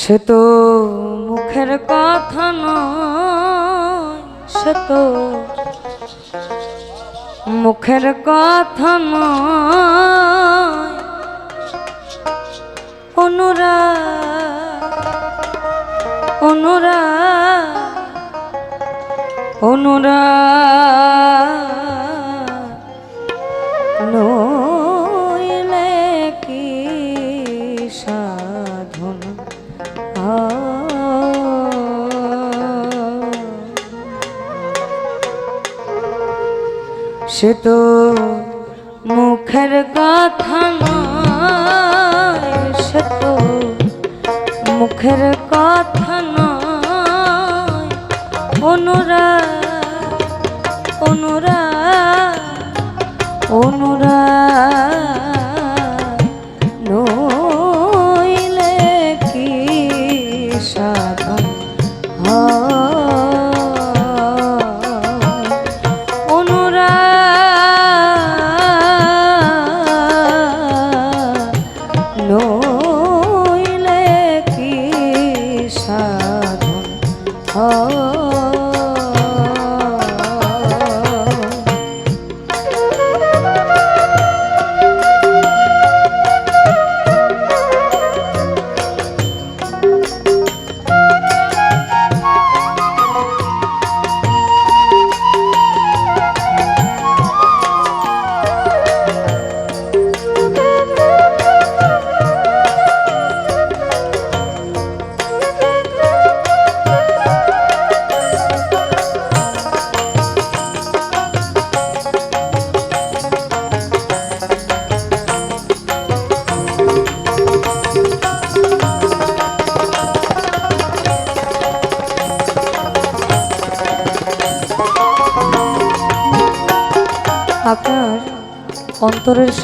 সে তো মুখের কথা নয় সে তো মুখের কথা নয়। অনুরাগ অনুরাগ অনুরাগ নইলে কি সাধন? সে তো মুখের কথা নয় সে তো মুখের কথা অনুরাগ অনুরাগ অনুরাগ।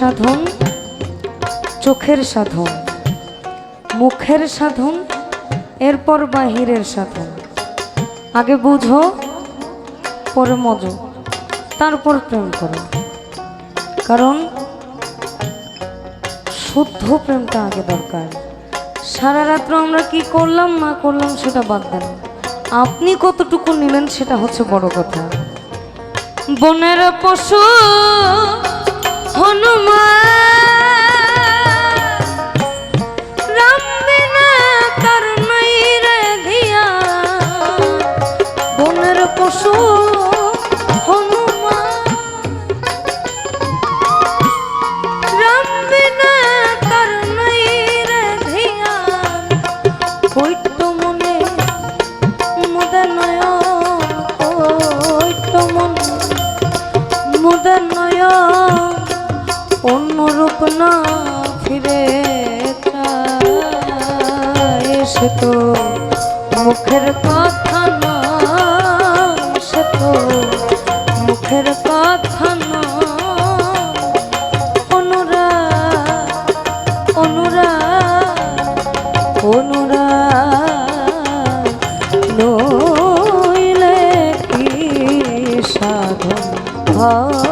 সাধন, চোখের সাধন, মুখের সাধন, এরপর বাহিরের সাধন। আগে বুঝো, পরে মজো, তারপর প্রেম করো। কারণ শুদ্ধ প্রেমটা আগে দরকার। সারা রাত্র আমরা কি করলাম, না করলাম সেটা বাদ দেন। আপনি কতটুকু নিলেন সেটা হচ্ছে বড় কথা। বনের পশু হনুমান। সে মুখের কথা না সে মুখের কথা না অনুরাগ অনুরাগ অনুরাগ, নইলে কি সাধন হয়?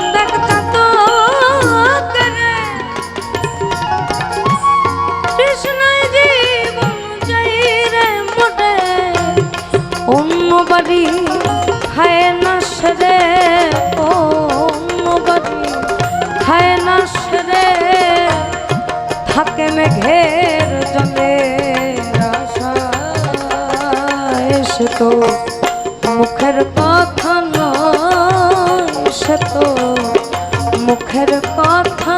তো মুখের কথা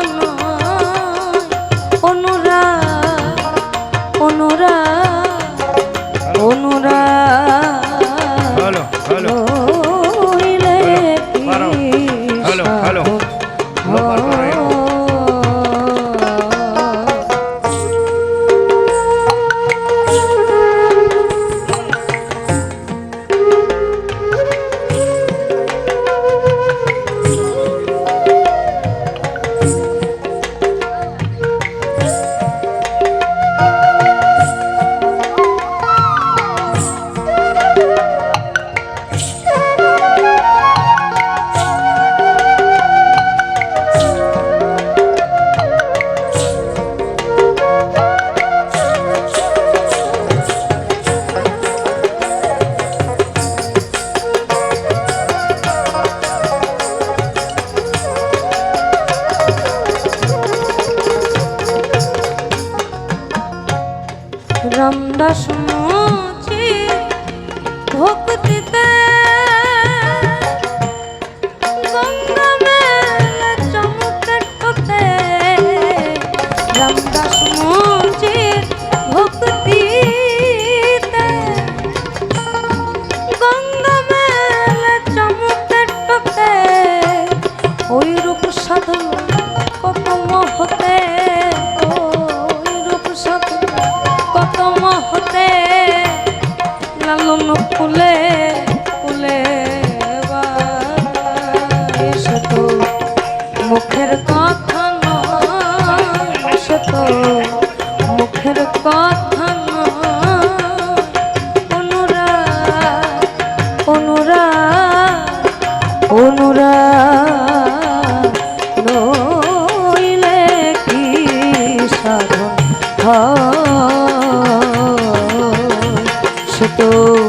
মুচি সে